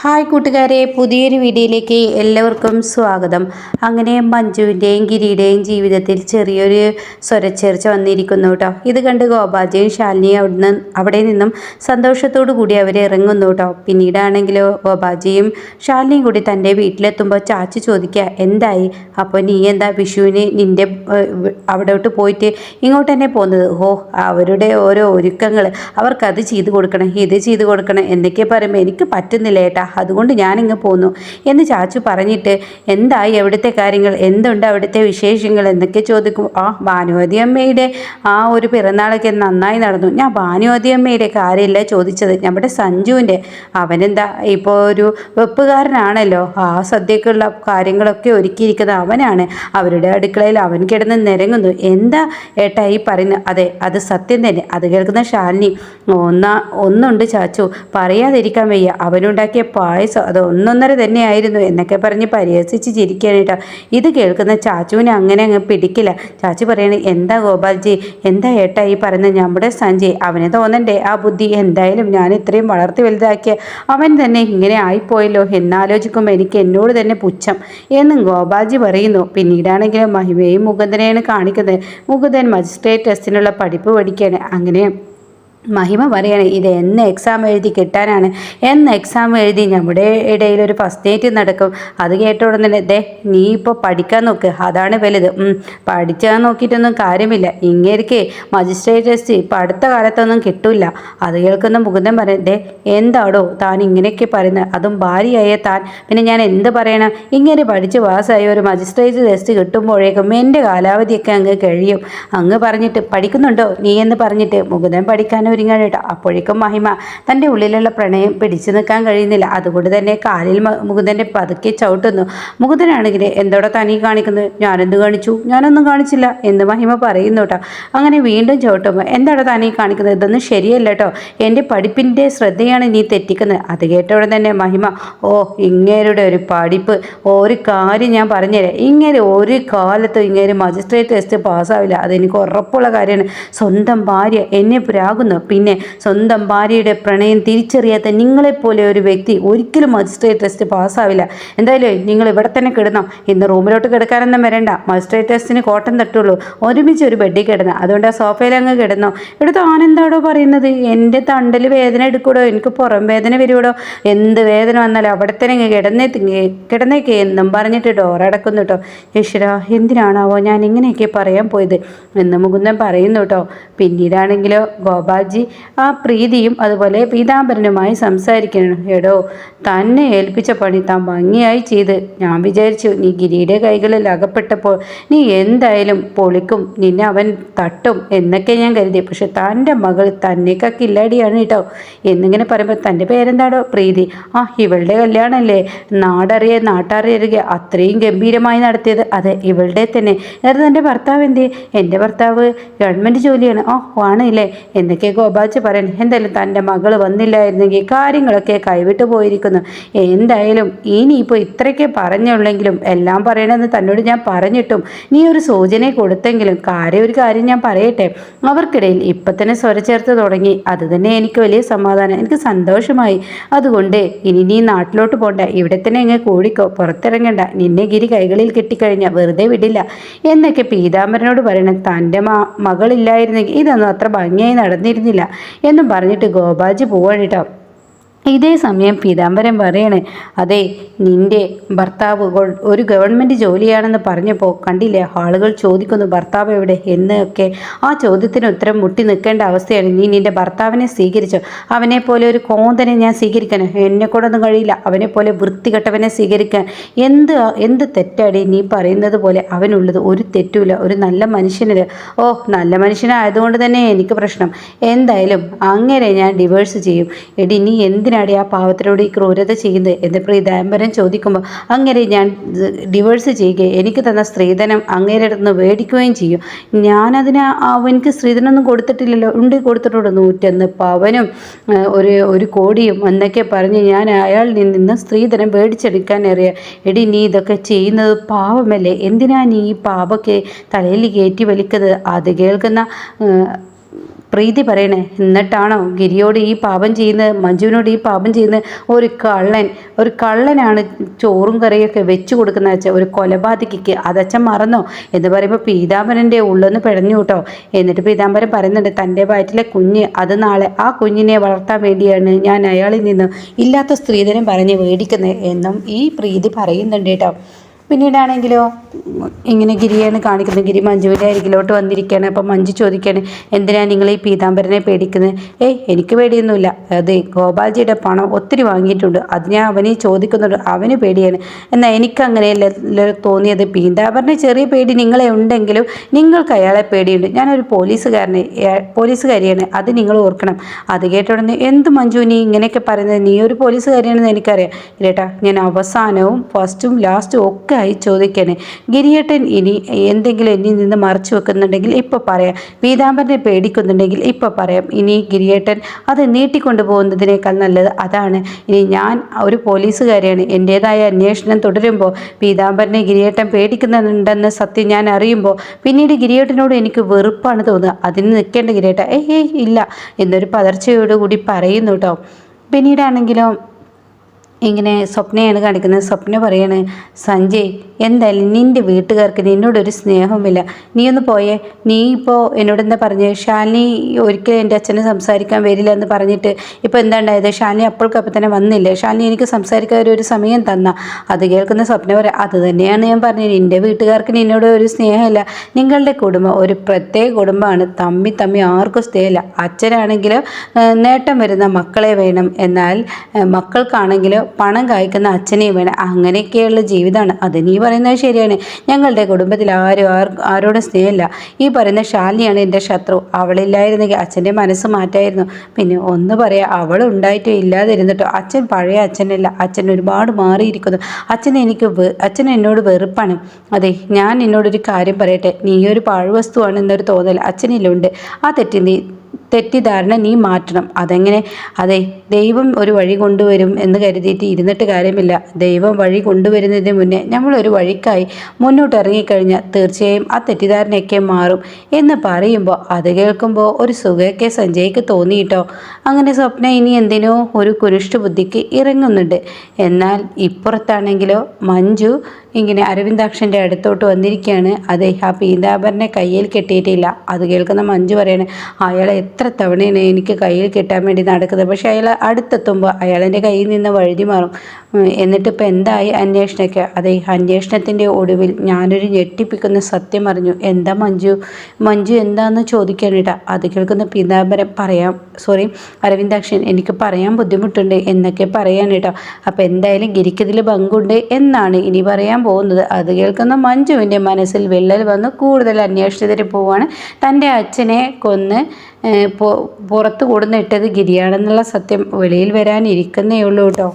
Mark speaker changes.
Speaker 1: Hi കൂട്ടുകാരെ പുതിയൊരു വീഡിയോയിലേക്ക് എല്ലാവർക്കും സ്വാഗതം. അങ്ങനെ മഞ്ജുവിന്റെയും ഗിരിയുടെയും ജീവിതത്തിൽ ചെറിയൊരു സ്വരച്ചേർച്ച വന്നിരിക്കുന്നു കേട്ടോ. ഇത് കണ്ട് ഗോപാജയും ശാലിനിയും അവിടുന്ന് അവിടെ നിന്നും സന്തോഷത്തോടു കൂടി അവർ ഇറങ്ങുന്നു കേട്ടോ. പിന്നീടാണെങ്കിലോ ഗോപാജിയും ശാലിനിയും കൂടി തന്റെ വീട്ടിലെത്തുമ്പോൾ ചാച്ചു ചോദിക്കുക എന്തായി? അപ്പോൾ നീ എന്താ വിഷുവിന് നിന്റെ അവിടോട്ട് പോയിട്ട് ഇങ്ങോട്ട് തന്നെ പോകുന്നത് ഓ അവരുടെ ഓരോ ഒരുക്കങ്ങൾ അവർക്കത് ചെയ്ത് കൊടുക്കണം ഇത് ചെയ്ത് കൊടുക്കണം എന്നൊക്കെ പറയുമ്പോൾ എനിക്ക് പറ്റുന്നില്ല ഏട്ടാ. അതുകൊണ്ട് ഞാനിങ്ങ് പോന്നു. എന്ന് ചാച്ചു പറഞ്ഞിട്ട് എന്തായി എവിടുത്തെ കാര്യങ്ങൾ? എന്തുണ്ട് അവിടുത്തെ വിശേഷങ്ങൾ? എന്നൊക്കെ ചോദിക്കും ആ ഭാനുവതി അമ്മയുടെ ആ ഒരു പിറന്നാളൊക്കെ നന്നായി നടന്നു. ഞാൻ ഭാനുവതി അമ്മയുടെ കാര്യമില്ല ചോദിച്ചത്. നമ്മുടെ സഞ്ജുവിന്റെ. അവനെന്താ ഇപ്പോൾ ഒരു വെപ്പുകാരനാണല്ലോ. ആ സദ്യക്കുള്ള കാര്യങ്ങളൊക്കെ ഒരുക്കിയിരിക്കുന്നത് അവനാണ്. അവരുടെ അടുക്കളയിൽ അവൻ കിടന്ന് നിരങ്ങുന്നു. എന്താ ഏട്ടാ ഈ പറയുന്നത്? അതെ അത് സത്യം തന്നെ. അത് കേൾക്കുന്ന ശാലിനി ഒന്നാ ഒന്നുണ്ട് ചാച്ചു. പറയാതിരിക്കാൻ വയ്യ. അവനുണ്ടാക്കിയ പായസം. അത് ഒന്നൊന്നര തന്നെയായിരുന്നു. എന്നൊക്കെ പറഞ്ഞ് പരിഹസിച്ച് ചിരിക്കാനായിട്ടോ ഇത് കേൾക്കുന്ന ചാച്ചുവിനെ അങ്ങനെ അങ്ങ് പിടിക്കില്ല. ചാച്ചു പറയണേ എന്താ ഗോപാൽജി? എന്താ ഏട്ടാ ഈ പറയുന്നത്? നമ്മുടെ സഞ്ജയ്. അവനെ തോന്നണ്ടേ ആ ബുദ്ധി. എന്തായാലും ഞാൻ ഇത്രയും വളർത്തി വലുതാക്കിയ അവൻ തന്നെ ഇങ്ങനെ ആയിപ്പോയല്ലോ. എന്നാലോചിക്കുമ്പോൾ എനിക്ക് എന്നോട് തന്നെ പുച്ഛം. എന്നും ഗോപാൽജി പറയുന്നു. പിന്നീടാണെങ്കിലും മഹിമയും മുകുന്ദനെയാണ് കാണിക്കുന്നത്. മുകുന്ദൻ മജിസ്ട്രേറ്റ് ടെസ്റ്റിനുള്ള പഠിപ്പ് പഠിക്കുകയാണ് അങ്ങനെ മഹിമ പറയാണ് ഇത് എന്ന് എക്സാം എഴുതി കിട്ടാനാണ്. എന്ന് എക്സാം എഴുതി നമ്മുടെ ഇടയിൽ ഒരു ഫസ്റ്റ് ഡേറ്റ് നടക്കും. അത് കേട്ട ഉടനെ ദേ നീ ഇപ്പോൾ പഠിക്കാൻ നോക്ക്. അതാണ് വലുത്. പഠിച്ചാൽ നോക്കിയിട്ടൊന്നും കാര്യമില്ല. ഇങ്ങേർക്ക് മജിസ്ട്രേറ്റ് ടെസ്റ്റ് ഇപ്പം അടുത്ത കാലത്തൊന്നും കിട്ടില്ല അത് കേൾക്കുന്ന മുകുന്ദൻ പറയും ദേ എന്താടോ താൻ ഇങ്ങനെയൊക്കെ പറയുന്നത്? അതും ഭാര്യയായ താൻ. പിന്നെ ഞാൻ എന്ത് പറയണം? ഇങ്ങനെ പഠിച്ച് പാസ്സായ ഒരു മജിസ്ട്രേറ്റ് ടെസ്റ്റ് കിട്ടുമ്പോഴേക്കും എന്റെ കാലാവധിയൊക്കെ അങ്ങ് കഴിയും. അങ്ങ് പറഞ്ഞിട്ട് പഠിക്കുന്നുണ്ടോ? നീ എന്ന് പറഞ്ഞിട്ട് മുകുന്ദൻ പഠിക്കാൻ കേട്ടോ അപ്പോഴേക്കും മഹിമ തന്റെ ഉള്ളിലുള്ള പ്രണയം പിടിച്ചു നിൽക്കാൻ കഴിയുന്നില്ല. അതുകൊണ്ട് തന്നെ കാലിൽ മുകുന്ദന്റെ പതുക്കെ ചവിട്ടുന്നു. മുകുന്ദനാണെങ്കിൽ എന്തോടെ തനി കാണിക്കുന്നത് ഞാനെന്ത് കാണിച്ചു? ഞാനൊന്നും കാണിച്ചില്ല എന്ന് മഹിമ പറയുന്നു കേട്ടോ. അങ്ങനെ വീണ്ടും ചവിട്ടുമ്പോൾ എന്താണ് തനി കാണിക്കുന്നത് ഇതൊന്നും ശരിയല്ല കേട്ടോ. എന്റെ പഠിപ്പിന്റെ ശ്രദ്ധയാണ് നീ തെറ്റിക്കുന്നത് അത് കേട്ടവിടെ തന്നെ മഹിമ ഓ ഇങ്ങേരുടെ ഒരു പഠിപ്പ്. ഒരു കാര്യം ഞാൻ പറഞ്ഞുതരാം. ഇങ്ങനെ ഒരു കാലത്തും ഇങ്ങനെ മജിസ്ട്രേറ്റ് ടെസ്റ്റ് പാസ്സാവില്ല അതെനിക്ക് ഉറപ്പുള്ള കാര്യമാണ്. സ്വന്തം ഭാര്യ എന്നെ പ്രാകുന്നു. പിന്നെ സ്വന്തം ഭാര്യയുടെ പ്രണയം തിരിച്ചറിയാത്ത നിങ്ങളെപ്പോലെ ഒരു വ്യക്തി ഒരിക്കലും മജിസ്ട്രേറ്റ് ടെസ്റ്റ് പാസ്സാവില്ല. എന്തായാലും നിങ്ങൾ ഇവിടെ തന്നെ കിടന്നോ. ഇന്ന് റൂമിലോട്ട് കിടക്കാനൊന്നും വരണ്ട. മജിസ്ട്രേറ്റ് ടെസ്റ്റിന് കോട്ടം തട്ടുള്ളൂ. ഒരുമിച്ച് ഒരു ബെഡിൽ കിടന്ന. അതുകൊണ്ട് ആ സോഫയിൽ അങ്ങ് കിടന്നോ. ഇവിടെ ആനെന്താടോ പറയുന്നത്? എന്റെ തണ്ടൽ വേദന എടുക്കൂടോ? എനിക്ക് പുറം വേദന വരുവൂടോ? എന്ത് വേദന വന്നാലും അവിടെ തന്നെ കിടന്നേ കിടന്നേക്ക് എന്നും പറഞ്ഞിട്ട് ഡോർ അടക്കുന്നു കേട്ടോ ഈശ്വര എന്തിനാണാവോ ഞാൻ ഇങ്ങനെയൊക്കെ പറയാൻ പോയത്? എന്ന് മുകുന്ദൻ പറയുന്നു കേട്ടോ പിന്നീടാണെങ്കിലോ ഗോപാജി ഷാജി ആ പ്രീതിയും അതുപോലെ പീതാംബരനുമായി സംസാരിക്കണം. എടോ തന്നെ ഏൽപ്പിച്ച പണി താൻ ഭംഗിയായി ചെയ്ത്. ഞാൻ വിചാരിച്ചു നീ ഗിരിയുടെ കൈകളിൽ അകപ്പെട്ടപ്പോൾ നീ എന്തായാലും പൊളിക്കും നിന്നെ അവൻ തട്ടും എന്നൊക്കെ ഞാൻ കരുതി. പക്ഷെ തന്റെ മകൾ തന്നെയൊക്കെ കില്ലാടിയാണ് കേട്ടോ. എന്നിങ്ങനെ പറയുമ്പോൾ തന്റെ പേരെന്താടോ? പ്രീതി. ആ ഇവളുടെ കല്യാണമല്ലേ? നാടറിയ നാട്ടാറിയറിയ അത്രയും ഗംഭീരമായി നടത്തിയത്. അതെ ഇവളുടെ തന്നെ. അതായത് എന്റെ ഭർത്താവ് എന്തേ എന്റെ ഭർത്താവ് ഗവൺമെന്റ് ജോലിയാണ്. ഓ ആണല്ലേ എന്നൊക്കെ ഗോപാച്ച് പറയാൻ എന്തായാലും തന്റെ മകൾ വന്നില്ലായിരുന്നെങ്കിൽ കാര്യങ്ങളൊക്കെ കൈവിട്ടു പോയിരിക്കുന്നു. എന്തായാലും ഇനിയിപ്പോൾ ഇത്രയ്ക്ക് പറഞ്ഞുള്ളെങ്കിലും എല്ലാം പറയണമെന്ന് തന്നോട് ഞാൻ പറഞ്ഞിട്ടും നീ ഒരു സൂചന കൊടുത്തെങ്കിലും കാര്യം ഒരു കാര്യം ഞാൻ പറയട്ടെ. അവർക്കിടയിൽ ഇപ്പം തന്നെ സ്വര ചേർത്ത് തുടങ്ങി. അത് തന്നെ എനിക്ക് വലിയ സമാധാനം എനിക്ക് സന്തോഷമായി. അതുകൊണ്ട് ഇനി നീ നാട്ടിലോട്ട് പോണ്ട. ഇവിടെ തന്നെ എങ്ങനെ കൂടിക്കോ. പുറത്തിറങ്ങണ്ട. നിന്നെ ഗിരി കൈകളിൽ കിട്ടിക്കഴിഞ്ഞാൽ വെറുതെ വിടില്ല. എന്നൊക്കെ പീതാംബരനോട് പറയണം തന്റെ മകളില്ലായിരുന്നെങ്കിൽ ഇതൊന്നും അത്ര ഭംഗിയായി നടന്നിരുന്നില്ല എന്നും പറഞ്ഞിട്ട് ഗോപാജി പോവാണ് കേട്ടോ. ഇതേ സമയം പീതാംബരൻ പറയണേ അതെ നിന്റെ ഭർത്താവ് ഒരു ഗവൺമെന്റ് ജോലിയാണെന്ന് പറഞ്ഞപ്പോൾ കണ്ടില്ലേ ആളുകൾ ചോദിക്കുന്നു ഭർത്താവ് എവിടെ? എന്നൊക്കെ. ആ ചോദ്യത്തിന് ഉത്തരം മുട്ടി നിൽക്കേണ്ട അവസ്ഥയാണ്. നീ നിന്റെ ഭർത്താവിനെ സ്വീകരിച്ചോ? അവനെ പോലെ ഒരു കോന്തനെ ഞാൻ സ്വീകരിക്കണം എന്നെ കൊണ്ടൊന്നും കഴിയില്ല. അവനെ പോലെ വൃത്തികെട്ടവനെ സ്വീകരിക്കാൻ. എന്ത് എന്ത് തെറ്റാടി നീ പറയുന്നത് പോലെ അവനുള്ളത്? ഒരു തെറ്റുമില്ല. ഒരു നല്ല മനുഷ്യനില്ല. ഓ നല്ല മനുഷ്യനായതുകൊണ്ട് തന്നെ എനിക്ക് പ്രശ്നം. എന്തായാലും അങ്ങനെ ഞാൻ ഡിവേഴ്സ് ചെയ്യും. എടി നീ എന്തിനാ എന്തിനാടി ആ പാവത്തിനോട് ഈ ക്രൂരത ചെയ്യുന്നത്? എന്ന് പ്രീതാംബരൻ ചോദിക്കുമ്പോൾ അങ്ങനെ ഞാൻ ഡിവോഴ്സ് ചെയ്യുകയും എനിക്ക് തന്ന സ്ത്രീധനം അങ്ങേരുടെ അടുത്ത് മേടിക്കുകയും ചെയ്യും. ഞാനതിന് അവനക്ക് സ്ത്രീധനമൊന്നും കൊടുത്തിട്ടില്ലല്ലോ. ഉണ്ട് കൊടുത്തിട്ടുണ്ട് നൂറ്റൊന്ന് പവനും ഒരു ഒരു കോടിയും എന്നൊക്കെ പറഞ്ഞ് ഞാൻ അയാളിൽ നിന്ന് സ്ത്രീധനം മേടിച്ചെടുക്കാൻ അറിയാം. എടി നീ ഇതൊക്കെ ചെയ്യുന്നത് പാവമല്ലേ? എന്തിനാ നീ ഈ പാപൊക്കെ തലയിൽ കയറ്റി വലിക്കുന്നത്? അത് കേൾക്കുന്ന പ്രീതി പറയണേ എന്നിട്ടാണോ ഗിരിയോട് ഈ പാപം ചെയ്യുന്നത്? മഞ്ജുവിനോട് ഈ പാപം ചെയ്യുന്നത്? ഒരു കള്ളൻ ഒരു കള്ളനാണ് ചോറും കറിയൊക്കെ വെച്ചു കൊടുക്കുന്ന അച്ഛൻ ഒരു കൊലപാതകിക്ക്. അതച്ഛൻ മറന്നോ? എന്ന് പറയുമ്പോൾ പീതാംബരന്റെ ഉള്ളൊന്ന് പിഴഞ്ഞു കേട്ടോ. എന്നിട്ട് പീതാംബരൻ പറയുന്നുണ്ട് തന്റെ വയറ്റിലെ കുഞ്ഞ് അത് നാളെ ആ കുഞ്ഞിനെ വളർത്താൻ വേണ്ടിയാണ് ഞാൻ അയാളിൽ നിന്ന് ഇല്ലാത്ത സ്ത്രീധനം പറഞ്ഞ് മേടിക്കുന്നത് എന്നും ഈ പ്രീതി പറയുന്നുണ്ട് കേട്ടോ. പിന്നീടാണെങ്കിലോ ഇങ്ങനെ ഗിരിയാണ് കാണിക്കുന്നത് ഗിരി മഞ്ജുവിന്റെ അരികിലോട്ട് വന്നിരിക്കുകയാണ് അപ്പം മഞ്ജു ചോദിക്കുകയാണ് എന്തിനാണ് നിങ്ങൾ ഈ പീതാംബരനെ പേടിക്കുന്നത് ഏയ് എനിക്ക് പേടിയൊന്നുമില്ല. അതെ ഗോപാൽജിയുടെ പണം ഒത്തിരി വാങ്ങിയിട്ടുണ്ട്. അത് ഞാൻ അവനെ ചോദിക്കുന്നുണ്ട്. അവന് പേടിയാണ്. എന്നാൽ എനിക്കങ്ങനെയല്ല തോന്നിയത്? പീതാംബരന് ചെറിയ പേടി നിങ്ങളെ ഉണ്ടെങ്കിലും നിങ്ങൾക്ക് അയാളെ പേടിയുണ്ട്. ഞാനൊരു പോലീസുകാരനെ പോലീസുകാരിയാണ്. അത് നിങ്ങൾ ഓർക്കണം. അത് കേട്ടുടനെ എന്ത് മഞ്ജു നീ ഇങ്ങനെയൊക്കെ പറയുന്നത്? നീ ഒരു പോലീസുകാരിയാണെന്ന് എനിക്കറിയാം. ഇല്ലേട്ടാ ഞാൻ അവസാനവും ഫസ്റ്റും ലാസ്റ്റും ഒക്കെ ആയി ചോദിക്കണേ. ഗിരിയേട്ടൻ ഇനി എന്തെങ്കിലും എന്നിൽ നിന്ന് മറച്ചു വെക്കുന്നുണ്ടെങ്കിൽ ഇപ്പോൾ പറയാം. പീതാംബരനെ പേടിക്കുന്നുണ്ടെങ്കിൽ ഇപ്പോൾ പറയാം. ഇനി ഗിരിയേട്ടൻ അത് നീട്ടിക്കൊണ്ടു പോകുന്നതിനേക്കാൾ നല്ലത് അതാണ്. ഇനി ഞാൻ ഒരു പോലീസുകാരിയാണ്. എന്റേതായ അന്വേഷണം തുടരുമ്പോൾ പീതാംബരനെ ഗിരിയേട്ടൻ പേടിക്കുന്നുണ്ടെന്ന് സത്യം ഞാൻ അറിയുമ്പോൾ പിന്നീട് ഗിരിയേട്ടനോട് എനിക്ക് വെറുപ്പാണ് തോന്നുക. അതിന് നിൽക്കേണ്ട ഗിരിയേട്ട ഏയ് ഏയ് ഇല്ല എന്നൊരു പതർച്ചയോടുകൂടി പറയുന്നു കേട്ടോ. പിന്നീടാണെങ്കിലും ഇങ്ങനെ സ്വപ്നയാണ് കാണിക്കുന്നത്. സ്വപ്ന പറയാണ് സഞ്ജയ് എന്തായാലും നിന്റെ വീട്ടുകാർക്ക് നിന്നോടൊരു സ്നേഹവുമില്ല. നീ ഒന്ന് പോയേ. നീ ഇപ്പോൾ എന്നോട് എന്താ പറഞ്ഞത് ഷാലിനി ഒരിക്കലും എന്റെ അച്ഛനെ സംസാരിക്കാൻ വരില്ല എന്ന് പറഞ്ഞിട്ട് ഇപ്പോൾ എന്താ ഉണ്ടായത്? ഷാലിനി അപ്പോൾക്കപ്പം തന്നെ വന്നില്ല? ഷാലിനി എനിക്ക് സംസാരിക്കാൻ ഒരു സമയം തന്ന. അത് കേൾക്കുന്ന സ്വപ്ന പറയാം അത് തന്നെയാണ് ഞാൻ പറഞ്ഞത്. എന്റെ വീട്ടുകാർക്ക് നിന്നോട് ഒരു സ്നേഹമില്ല. നിങ്ങളുടെ കുടുംബം ഒരു പ്രത്യേക കുടുംബമാണ്. തമ്മി തമ്മി ആർക്കും സ്നേഹമില്ല. അച്ഛനാണെങ്കിലും നേട്ടം വരുന്ന മക്കളെ വേണം. എന്നാൽ മക്കൾക്കാണെങ്കിലും പണം കായ്ക്കുന്ന അച്ഛനെയും വേണം. അങ്ങനെയൊക്കെയുള്ള ജീവിതമാണ്. അത് നീ പറയുന്നത് ശരിയാണ്. ഞങ്ങളുടെ കുടുംബത്തിൽ ആരും ആരോടും സ്നേഹമില്ല. ഈ പറയുന്ന ശാലിനിയാണ് എന്റെ ശത്രു. അവളില്ലായിരുന്നെങ്കിൽ അച്ഛന്റെ മനസ്സ് മാറ്റായിരുന്നു. പിന്നെ ഒന്ന് പറയാം അവൾ ഉണ്ടായിട്ടും ഇല്ലാതിരുന്നിട്ടോ അച്ഛൻ പഴയ അച്ഛനല്ല. അച്ഛൻ ഒരുപാട് മാറിയിരിക്കുന്നു. അച്ഛൻ എനിക്ക് അച്ഛൻ എന്നോട് വെറുപ്പാണ്. അതെ ഞാൻ എന്നോടൊരു കാര്യം പറയട്ടെ. നീ ഒരു പാഴ്വസ്തുവാണ് എന്നൊരു തോന്നൽ അച്ഛനിലുണ്ട്. ആ തെറ്റി നീ തെറ്റിദ്ധാരണ നീ മാറ്റണം. അതെങ്ങനെ? അതെ ദൈവം ഒരു വഴി കൊണ്ടുവരും എന്ന് കരുതിയിട്ട് ഇരുന്നിട്ട് കാര്യമില്ല. ദൈവം വഴി കൊണ്ടുവരുന്നതിന് മുന്നേ നമ്മളൊരു വഴിക്കായി മുന്നോട്ട് ഇറങ്ങിക്കഴിഞ്ഞാൽ തീർച്ചയായും ആ തെറ്റിദ്ധാരണയൊക്കെ മാറും എന്ന് പറയുമ്പോൾ അത് കേൾക്കുമ്പോൾ ഒരു സുഖമൊക്കെ സഞ്ജയ്ക്ക് തോന്നിയിട്ടോ? അങ്ങനെ സ്വപ്ന ഇനി എന്തിനോ ഒരു കുരുഷ്ട ബുദ്ധിക്ക് ഇറങ്ങുന്നുണ്ട്. എന്നാൽ ഇപ്പുറത്താണെങ്കിലോ? മഞ്ജു ഇങ്ങനെ അരവിന്ദാക്ഷന്റെ അടുത്തോട്ട് വന്നിരിക്കുകയാണ്. അതെ ആ പീതാംബരനെ കയ്യിൽ കെട്ടിയിട്ടില്ല. അത് കേൾക്കുന്ന മഞ്ജു പറയാണ് അയാളെ എത്ര തവണയാണ് എനിക്ക് കയ്യിൽ കിട്ടാൻ വേണ്ടി നടക്കുന്നത്? പക്ഷേ അയാൾ അടുത്തെത്തുമ്പോൾ അയാളെന്റെ കയ്യിൽ നിന്ന് വഴുതി മാറും. എന്നിട്ട് ഇപ്പം എന്തായി അന്വേഷണമൊക്കെ അതെ അന്വേഷണത്തിന്റെ ഒടുവിൽ ഞാനൊരു ഞെട്ടിപ്പിക്കുന്ന സത്യം അറിഞ്ഞു. എന്താ മഞ്ജു? മഞ്ജു എന്താണെന്ന് ചോദിക്കാനിട്ട. അത് കേൾക്കുന്ന പീതാംബരം പറയാം സോറി അരവിന്ദാക്ഷൻ എനിക്ക് പറയാൻ ബുദ്ധിമുട്ടുണ്ട് എന്നൊക്കെ പറയാനിട്ടോ. അപ്പോൾ എന്തായാലും ഗിരിക്കതിൽ പങ്കുണ്ട് എന്നാണ് ഇനി പറയാൻ പോകുന്നത്. അത് കേൾക്കുന്ന മഞ്ജുവിന്റെ മനസ്സിൽ വിള്ളൽ വന്ന് കൂടുതൽ അന്വേഷണത്തിന് പോവുകയാണ് തന്റെ അച്ഛനെ കൊന്ന് പുറത്ത് കൊടുന്നിട്ടത് ഗിരിയാണെന്നുള്ള സത്യം വെളിയിൽ വരാനിരിക്കുന്നേ ഉള്ളൂ കേട്ടോ.